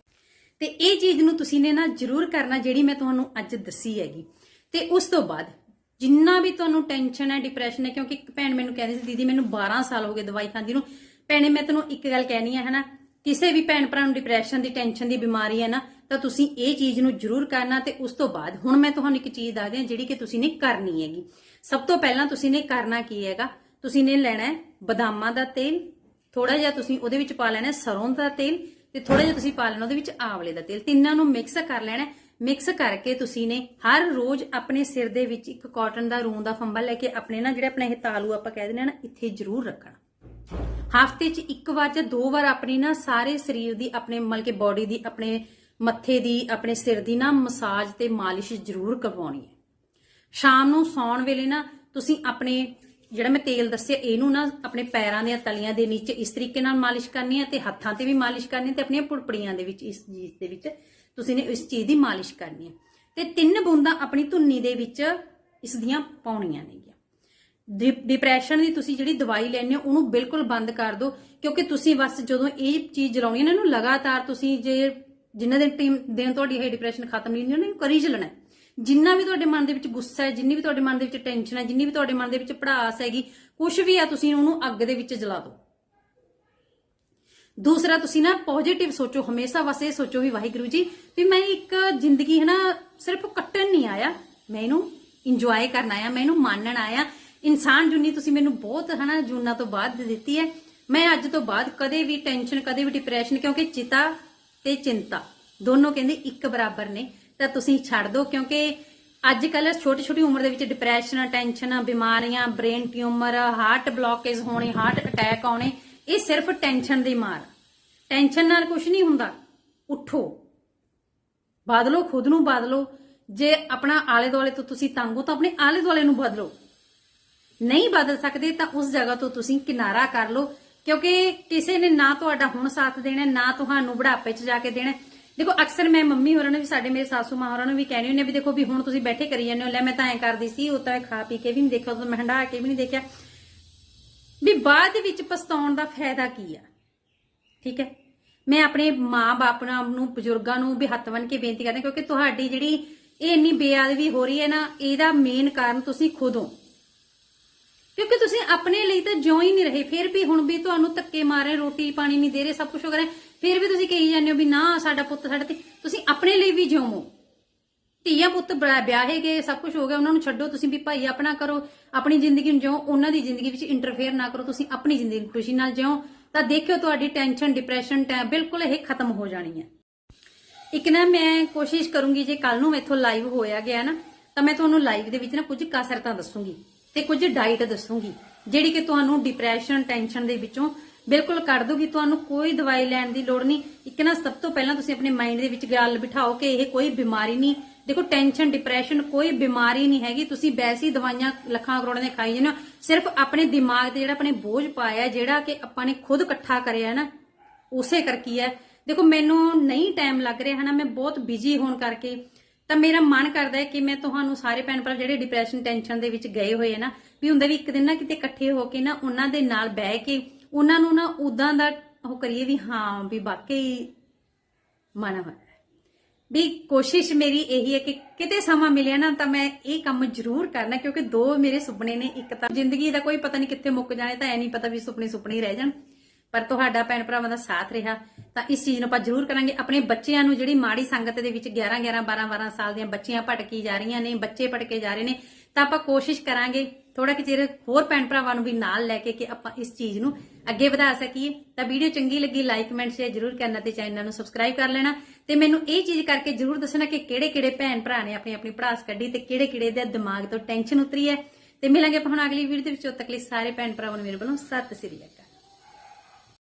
Speaker 1: ਤੇ ਇਹ ਚੀਜ਼ ਨੂੰ ਤੁਸੀਂ ਨੇ ਨਾ ਜ਼ਰੂਰ ਕਰਨਾ ਜਿਹੜੀ ਮੈਂ ਤੁਹਾਨੂੰ ਅੱਜ ਦੱਸੀ ਹੈਗੀ। ਤੇ ਉਸ ਤੋਂ ਬਾਅਦ ਜਿੰਨਾ ਵੀ ਤੁਹਾਨੂੰ ਟੈਨਸ਼ਨ ਹੈ ਡਿਪਰੈਸ਼ਨ ਹੈ, ਕਿਉਂਕਿ ਇੱਕ ਭੈਣ ਮੈਨੂੰ ਕਹਿੰਦੀ ਸੀ, ਦੀਦੀ, ਮੈਨੂੰ 12 ਸਾਲ ਹੋ ਗਏ ਦਵਾਈ ਖਾਂਦੀ ਨੂੰ। ਭੈਣੇ, ਮੈਂ ਤੁਹਾਨੂੰ ਇੱਕ ਗੱਲ ਕਹਿਣੀ ਹੈ ਹਨਾ? ਕਿਸੇ ਵੀ ਭੈਣ ਭਰਾ ਨੂੰ ਡਿਪਰੈਸ਼ਨ ਦੀ ਟੈਨਸ਼ਨ ਦੀ ਬਿਮਾਰੀ ਹੈ ਨਾ, ਤਾਂ ਤੁਸੀਂ ਇਹ ਚੀਜ਼ ਨੂੰ ਜ਼ਰੂਰ ਕਰਨਾ ਤੇ ਉਸ ਤੋਂ ਬਾਅਦ ਹੁਣ ਮੈਂ ਤੁਹਾਨੂੰ ਇੱਕ ਚੀਜ਼ ਦੱਸਦੀ ਹਾਂ ਜਿਹੜੀ ਕਿ ਤੁਸੀਂ ਨੇ ਕਰਨੀ ਹੈਗੀ। ਸਭ ਤੋਂ ਪਹਿਲਾਂ ਤੁਸੀਂ ਨੇ ਕਰਨਾ ਕੀ ਹੈਗਾ? ਤੁਸੀਂ ਨੇ ਲੈਣਾ ਹੈ ਬਦਾਮਾਂ ਦਾ ਤੇਲ ਥੋੜਾ ਜਿਹਾ ਤੁਸੀਂ ਉਹਦੇ ਵਿੱਚ ਪਾ ਲੈਣਾ ਸਰੋਂ ਦਾ ਤੇਲ ਤੇ ਥੋੜਾ ਜਿਹਾ ਤੁਸੀਂ ਪਾ ਲੈਣਾ ਉਹਦੇ ਵਿੱਚ ਆਵਲੇ ਦਾ ਤੇਲ। ਤਿੰਨਾਂ ਨੂੰ ਮਿਕਸ ਕਰ ਲੈਣਾ। ਮਿਕਸ ਕਰਕੇ ਤੁਸੀਂ ਨੇ ਹਰ ਰੋਜ਼ ਆਪਣੇ ਸਿਰ ਦੇ ਵਿੱਚ ਇੱਕ ਕਾਟਨ ਦਾ, ਰੂੰ ਦਾ ਫੰਬਾ ਲੈ ਕੇ ਆਪਣੇ ਨਾ ਜਿਹੜਾ ਆਪਣੇ ਇਹ ਤਾਲੂ ਆਪਾਂ ਕਹਿ ਦਿੰਦੇ ਆ ਨਾ, ਇੱਥੇ ਜ਼ਰੂਰ ਰੱਖਣਾ। ਹਫ਼ਤੇ 'ਚ ਇੱਕ ਵਾਰ ਜਾਂ ਦੋ ਵਾਰ ਆਪਣੀ ਨਾ ਸਾਰੇ ਸਰੀਰ ਦੀ, ਆਪਣੇ ਮਤਲਬ ਕਿ ਬਾਡੀ ਦੀ, ਆਪਣੇ ਮੱਥੇ ਦੀ, ਆਪਣੇ ਸਿਰ ਦੀ ਨਾ ਮਸਾਜ ਤੇ ਮਾਲਿਸ਼ ਜ਼ਰੂਰ ਕਰਵਾਉਣੀ ਹੈ। ਸ਼ਾਮ ਨੂੰ ਸੌਣ ਵੇਲੇ ਨਾ ਤੁਸੀਂ ਆਪਣੇ ਜਿਹੜਾ ਮੈਂ ਤੇਲ ਦੱਸਿਆ, ਇਹਨੂੰ ਨਾ ਆਪਣੇ ਪੈਰਾਂ ਦੀਆਂ ਤਲੀਆਂ ਦੇ ਨੀਚੇ ਇਸ ਤਰੀਕੇ ਨਾਲ ਮਾਲਿਸ਼ ਕਰਨੀ ਹੈ ਤੇ ਹੱਥਾਂ ਤੇ ਵੀ ਮਾਲਿਸ਼ ਕਰਨੀ ਹੈ ਤੇ ਆਪਣੀਆਂ ਪੁੜਪੜੀਆਂ ਦੇ ਵਿੱਚ, ਇਸ ਚੀਜ਼ ਦੇ ਵਿੱਚ ਤੁਸੀਂ ਨੇ ਇਸ ਚੀਜ਼ ਦੀ ਮਾਲਿਸ਼ ਕਰਨੀ ਹੈ। ਤੇ ਤਿੰਨ ਬੂੰਦਾਂ ਆਪਣੀ ਧੁੰਨੀ ਦੇ ਵਿੱਚ ਇਸ ਦੀਆਂ ਪਾਉਣੀਆਂ ਨੇਗੀਆਂ। ਡਿ- ਡਿਪਰੈਸ਼ਨ ਦੀ ਤੁਸੀਂ ਜਿਹੜੀ ਦਵਾਈ ਲੈਣੀ ਹੋ, ਉਹਨੂੰ ਬਿਲਕੁਲ ਬੰਦ ਕਰ ਦਿਓ, ਕਿਉਂਕਿ ਤੁਸੀਂ ਬਸ ਜਦੋਂ ਇਹ ਚੀਜ਼ ਜਲਾਉਣੀ ਹੈ ਨਾ, ਇਹਨੂੰ ਲਗਾਤਾਰ ਤੁਸੀਂ ਜੇ ਜਿੰਨਾ ਦਿਨ ਟੀਮ, ਦਿਨ ਤੁਹਾਡੀ ਇਹ ਡਿਪਰੈਸ਼ਨ ਖਤਮ ਨਹੀਂ ਹੁੰਦੀ, ਉਹਨੂੰ ਕਰੀ ਚੱਲਣਾ ਜਿੰਨਾ ਵੀ ਤੁਹਾਡੇ ਮਨ ਦੇ ਵਿੱਚ ਗੁੱਸਾ ਹੈ, ਜਿੰਨੀ ਵੀ ਤੁਹਾਡੇ ਮਨ ਦੇ ਵਿੱਚ ਟੈਨਸ਼ਨ ਹੈ, ਜਿੰਨੀ ਵੀ ਤੁਹਾਡੇ ਮਨ ਦੇ ਵਿੱਚ ਭੜਾਸ ਹੈਗੀ ਕੁਝ ਵੀ ਆ, ਤੁਸੀਂ ਉਹਨੂੰ ਅੱਗ ਦੇ ਵਿੱਚ ਜਲਾ ਦਿਓ। ਦੂਸਰਾ, ਤੁਸੀਂ ਨਾ ਪੋਜ਼ਿਟਿਵ ਸੋਚੋ, ਹਮੇਸ਼ਾ ਬਸ ਇਹ ਸੋਚੋ ਵੀ ਵਾਹਿਗੁਰੂ ਜੀ, ਵੀ ਮੈਂ ਇੱਕ ਜ਼ਿੰਦਗੀ ਹੈ ਨਾ ਸਿਰਫ ਕੱਟਣ ਨਹੀਂ ਆਇਆ। ਮੈਂ ਇਹਨੂੰ ਇੰਜੋਏ ਕਰਨ ਆਇਆ, ਮੈਂ ਇਹਨੂੰ ਮਾਣਨ ਆਇਆ। ਇਨਸਾਨ ਜੁਨੀ ਤੁਸੀਂ ਮੈਨੂੰ ਬਹੁਤ ਹਨਾ ਜੂਨਾ ਤੋਂ ਬਾਅਦ ਦਿੱਤੀ ਹੈ। ਮੈਂ ਅੱਜ ਤੋਂ ਬਾਅਦ ਕਦੇ ਵੀ ਟੈਨਸ਼ਨ ਕਦੇ ਵੀ ਡਿਪਰੈਸ਼ਨ ਕਿਉਂਕਿ ਚਿਤਾ ਤੇ ਚਿੰਤਾ ਦੋਨੋਂ ਕਹਿੰਦੇ ਇੱਕ ਬਰਾਬਰ ਨੇ। ਤਾਂ ਤੁਸੀਂ ਛੱਡ ਦਿਓ, ਕਿਉਂਕਿ ਅੱਜ ਕੱਲ ਛੋਟੀ ਛੋਟੀ ਉਮਰ ਦੇ ਵਿੱਚ ਡਿਪਰੈਸ਼ਨ ਟੈਨਸ਼ਨ ਬਿਮਾਰੀਆਂ ਬ੍ਰੇਨ ਟਿਊਮਰ ਹਾਰਟ ਬਲੌਕੇਜ ਹੋਣੇ ਹਾਰਟ ਅਟੈਕ ਆਉਣੇ, ਇਹ ਸਿਰਫ ਟੈਨਸ਼ਨ ਦੀ ਮਾਰ। ਟੈਨਸ਼ਨ ਨਾਲ ਕੁਝ ਨਹੀਂ ਹੁੰਦਾ। ਉੱਠੋ। ਬਦਲੋ, ਖੁਦ ਨੂੰ ਬਦਲੋ। ਜੇ ਆਪਣਾ ਆਲੇ ਦੁਆਲੇ ਤੋਂ ਤੁਸੀਂ ਤੰਗ ਹੋ, ਤਾਂ ਆਪਣੇ ਆਲੇ ਦੁਆਲੇ ਨੂੰ ਬਦਲੋ। ਨਹੀਂ ਬਦਲ ਸਕਦੇ, ਤਾਂ ਉਸ ਜਗ੍ਹਾ ਤੋਂ ਤੁਸੀਂ ਕਿਨਾਰਾ ਕਰ ਲਓ, ਕਿਉਂਕਿ ਕਿਸੇ ਨੇ ਨਾ ਤੁਹਾਡਾ ਹੁਣ ਸਾਥ ਦੇਣਾ, ਨਾ ਤੁਹਾਨੂੰ ਬੁਢਾਪੇ 'ਚ ਜਾ ਕੇ ਦੇਣਾ। ਦੇਖੋ, ਅਕਸਰ ਮੈਂ ਮੰਮੀ ਹੋਰਾਂ ਨੂੰ ਵੀ, ਸਾਡੇ ਮੇਰੇ ਸਾਸੂ ਮਾਂ ਹੋਰਾਂ ਨੂੰ ਵੀ ਕਹਿਣੀ ਹੁੰਦੀ ਹਾਂ ਵੀ ਦੇਖੋ ਵੀ ਹੁਣ ਤੁਸੀਂ ਬੈਠੇ ਕਰੀ ਜਾਂਦੇ ਹੋ, ਲੈ ਮੈਂ ਤਾਂ ਐਂ ਕਰਦੀ ਸੀ, ਉਹ ਤਾਂ ਖਾ ਪੀ ਕੇ ਵੀ ਨਹੀਂ ਦੇਖਿਆ, ਉਹ ਤਾਂ ਮੈਂ ਹੰਡਾ ਕੇ ਵੀ ਨਹੀਂ ਦੇਖਿਆ। ਵੀ ਬਾਅਦ ਦੇ ਵਿੱਚ ਪਛਤਾਉਣ ਦਾ ਫਾਇਦਾ ਕੀ ਆ? ਠੀਕ ਹੈ? ਮੈਂ ਆਪਣੇ ਮਾਂ-ਬਾਪ ਨੂੰ, ਬਜ਼ੁਰਗਾਂ ਨੂੰ ਵੀ ਹੱਥ ਬੰਨ ਕੇ ਬੇਨਤੀ ਕਰਦੀ ਕਿਉਂਕਿ ਤੁਹਾਡੀ ਜਿਹੜੀ ਇਹ ਇੰਨੀ ਬੇਅਦਬੀ ਹੋ ਰਹੀ ਹੈ ਨਾ, ਇਹਦਾ ਮੇਨ ਕਾਰਨ ਤੁਸੀਂ ਖੁਦ ਹੋ। ਕਿਉਂਕਿ ਤੁਸੀਂ ਆਪਣੇ ਲਈ ਤਾਂ ਜਿਉਂ ਹੀ ਨਹੀਂ ਰਹੇ, ਫਿਰ ਵੀ ਹੁਣ ਵੀ ਤੁਹਾਨੂੰ ਧੱਕੇ ਮਾਰੇ ਰੋਟੀ ਪਾਣੀ ਨਹੀਂ ਦੇ ਰਹੇ, ਸਭ ਕੁਝ ਹੋ ਰਿਹਾ। ਫਿਰ ਵੀ ਤੁਸੀਂ ਕਹੀ ਜਾਂਦੇ ਹੋ ਵੀ ਨਾ, ਸਾਡਾ ਪੁੱਤ ਸਾਡੇ ਤੇ, ਤੁਸੀਂ ਆਪਣੇ ਲਈ ਵੀ ਜਿਉਮੋ ਧੀਆ ਪੁੱਤ ਵਿਆਹੇ ਗਏ ਸਭ ਕੁਝ ਹੋ ਗਿਆ, ਉਹਨਾਂ ਨੂੰ ਛੱਡੋ, ਤੁਸੀਂ ਵੀ ਭਾਈ ਆਪਣਾ ਕਰੋ, ਆਪਣੀ ਜ਼ਿੰਦਗੀ ਨੂੰ ਜਿਉ ਉਹਨਾਂ ਦੀ ਜ਼ਿੰਦਗੀ ਵਿੱਚ ਇੰਟਰਫੇਅਰ ਨਾ ਕਰੋ, ਤੁਸੀਂ ਆਪਣੀ ਜ਼ਿੰਦਗੀ ਨੂੰ ਖੁਸ਼ੀ ਨਾਲ ਜਿਉ ਤਾਂ ਦੇਖਿਓ ਤੁਹਾਡੀ ਟੈਨਸ਼ਨ ਡਿਪਰੈਸ਼ਨ ਟੈ ਬਿਲਕੁਲ ਇਹ ਖਤਮ ਹੋ ਜਾਣੀ ਹੈ। ਇੱਕ ਨਾ ਮੈਂ ਕੋਸ਼ਿਸ਼ ਕਰੂੰਗੀ, ਜੇ ਕੱਲ ਨੂੰ ਮੈਥੋਂ ਲਾਈਵ ਹੋਇਆ ਗਿਆ ਨਾ, ਤਾਂ ਮੈਂ ਤੁਹਾਨੂੰ ਲਾਈਵ ਦੇ ਵਿੱਚ ਨਾ ਕੁਝ ਕਸਰਤਾਂ ਦੱਸੂੰਗੀ ਤੇ ਕੁਝ ਡਾਈਟ ਦੱਸੂੰਗੀ, ਜਿਹੜੀ ਕਿ ਤੁਹਾਨੂੰ ਡਿਪਰੈਸ਼ਨ ਟੈਨਸ਼ਨ ਦੇ ਵਿੱਚੋਂ ਬਿਲਕੁਲ ਕੱਢ ਦੂਗੀ, ਤੁਹਾਨੂੰ ਕੋਈ ਦਵਾਈ ਲੈਣ ਦੀ ਲੋੜ ਨਹੀਂ। ਇੱਕ ਨਾ ਸਭ ਤੋਂ ਪਹਿਲਾਂ ਤੁਸੀਂ ਆਪਣੇ ਮਾਈਂਡ ਦੇ ਵਿੱਚ ਗੱਲ ਬਿਠਾਓ ਕਿ ਇਹ ਕੋਈ ਬਿਮਾਰੀ ਨਹੀਂ। ਦੇਖੋ ਟੈਨਸ਼ਨ ਡਿਪਰੈਸ਼ਨ ਕੋਈ ਬਿਮਾਰੀ ਨਹੀਂ ਹੈਗੀ। ਤੁਸੀਂ ਵੈਸੀ ਦਵਾਈਆਂ ਲੱਖਾਂ ਕਰੋੜਾਂ ਦੇ ਖਾਈ ਜਾਂਦੇ ਹੋ। ਸਿਰਫ ਆਪਣੇ ਦਿਮਾਗ ਤੇ ਜਿਹੜਾ ਆਪਣੇ ਬੋਝ ਪਾਇਆ ਜਿਹੜਾ ਕਿ ਆਪਾਂ ਨੇ ਖੁਦ ਇਕੱਠਾ ਕਰਿਆ ਹੈ ਨਾ, ਉਸੇ ਕਰਕੇ ਹੈ ਦੇਖੋ, ਮੈਨੂੰ ਨਹੀਂ ਟਾਈਮ ਲੱਗ ਰਿਹਾ ਹੈ ਨਾ ਮੈਂ ਬਹੁਤ ਬਿਜ਼ੀ ਹੋਣ ਕਰਕੇ। ਤਾਂ ਮੇਰਾ ਮਨ ਕਰਦਾ ਹੈ ਕਿ ਮੈਂ ਤੁਹਾਨੂੰ ਸਾਰੇ ਭੈਣ ਭਰਾ ਜਿਹੜੇ ਡਿਪਰੈਸ਼ਨ ਟੈਨਸ਼ਨ ਦੇ ਵਿੱਚ ਗਏ ਹੋਏ ਹੈ ਨਾ, ਵੀ ਹੁੰਦਾ ਵੀ ਇੱਕ ਦਿਨ ਨਾ ਕਿਤੇ ਇਕੱਠੇ ਹੋ ਕੇ ਨਾ ਉਹਨਾਂ ਦੇ ਨਾਲ ਬਹਿ ਕੇ ਉਹਨਾਂ ਨੂੰ ਨਾ ਉਦਾਂ ਦਾ ਉਹ ਕਰੀਏ ਵੀ ਹਾਂ ਵੀ ਵਾਕਈ ਮਨ ਹੋਇਆ ਹੈ। ਵੀ ਕੋਸ਼ਿਸ਼ ਮੇਰੀ ਇਹੀ ਹੈ ਕਿ ਕਿਤੇ ਸਮਾਂ ਮਿਲਿਆ ਨਾ ਤਾਂ ਮੈਂ ਇਹ ਕੰਮ ਜ਼ਰੂਰ ਕਰਨਾ, ਕਿਉਂਕਿ ਦੋ ਮੇਰੇ ਸੁਪਨੇ ਨੇ, ਇੱਕ ਤਾਂ ਜ਼ਿੰਦਗੀ ਦਾ ਕੋਈ ਪਤਾ ਨਹੀਂ ਕਿੱਥੇ ਮੁੱਕ ਜਾਣੇ ਤਾਂ ਐ ਨਹੀਂ ਪਤਾ ਵੀ ਸੁਪਨੇ ਸੁਪਨੇ ਹੀ ਰਹਿ ਜਾਣ ਪਰ ਤੁਹਾਡਾ ਭੈਣ ਭਰਾਵਾਂ ਦਾ ਸਾਥ ਰਿਹਾ, ਤਾਂ ਇਸ ਚੀਜ਼ ਨੂੰ ਆਪਾਂ ਜ਼ਰੂਰ ਕਰਾਂਗੇ ਆਪਣੇ ਬੱਚਿਆਂ ਨੂੰ ਜਿਹੜੀ ਮਾੜੀ ਸੰਗਤ ਦੇ ਵਿੱਚ 11 11 12 12 ਸਾਲ ਦੀਆਂ ਬੱਚੀਆਂ ਭਟਕੀ ਜਾ ਰਹੀਆਂ ਨੇ, ਬੱਚੇ ਭਟਕੇ ਜਾ ਰਹੇ ਨੇ, ਤਾਂ ਆਪਾਂ ਕੋਸ਼ਿਸ਼ ਕਰਾਂਗੇ ਥੋੜਾ ਕਿ ਚਿਰ ਹੋਰ ਭੈਣ ਭਰਾਵਾਂ ਨੂੰ ਵੀ ਨਾਲ ਲੈ ਕੇ ਕਿ ਆਪਾਂ ਇਸ ਚੀਜ਼ ਨੂੰ ਅੱਗੇ ਵਧਾ ਸਕੀਏ, ਤਾਂ ਵੀਡੀਓ ਚੰਗੀ ਲੱਗੀ ਲਾਈਕ ਕਮੈਂਟ ਸ਼ੇਅਰ ਜ਼ਰੂਰ ਕਰਨਾ ਤੇ ਚੈਨਲ ਨੂੰ ਸਬਸਕ੍ਰਾਈਬ ਕਰ ਲੈਣਾ। ਤੇ ਮੈਨੂੰ ਇਹ ਚੀਜ਼ ਕਰਕੇ ਜ਼ਰੂਰ ਦੱਸਣਾ ਕਿ ਕਿਹੜੇ ਕਿਹੜੇ ਭੈਣ ਭਰਾ ਨੇ ਆਪਣੀ ਆਪਣੀ ਪੜਾਸ ਕੱਢੀ ਤੇ ਕਿਹੜੇ ਕਿਹੜੇ ਦੇ ਦਿਮਾਗ ਤੋਂ ਟੈਨਸ਼ਨ ਉਤਰੀ ਹੈ। ਤੇ ਮਿਲਾਂਗੇ ਆਪਾਂ ਹੁਣ ਅਗਲੀ ਵੀਡੀਓ ਦੇ ਵਿੱਚ, ਉਦੋਂ ਤੱਕ ਲਈ ਸਾਰੇ ਭੈਣ ਭਰਾਵਾਂ ਨੂੰ ਮੇਰੇ ਵੱਲੋਂ ਸਤਿ ਸ੍ਰੀ ਅਕਾਲ।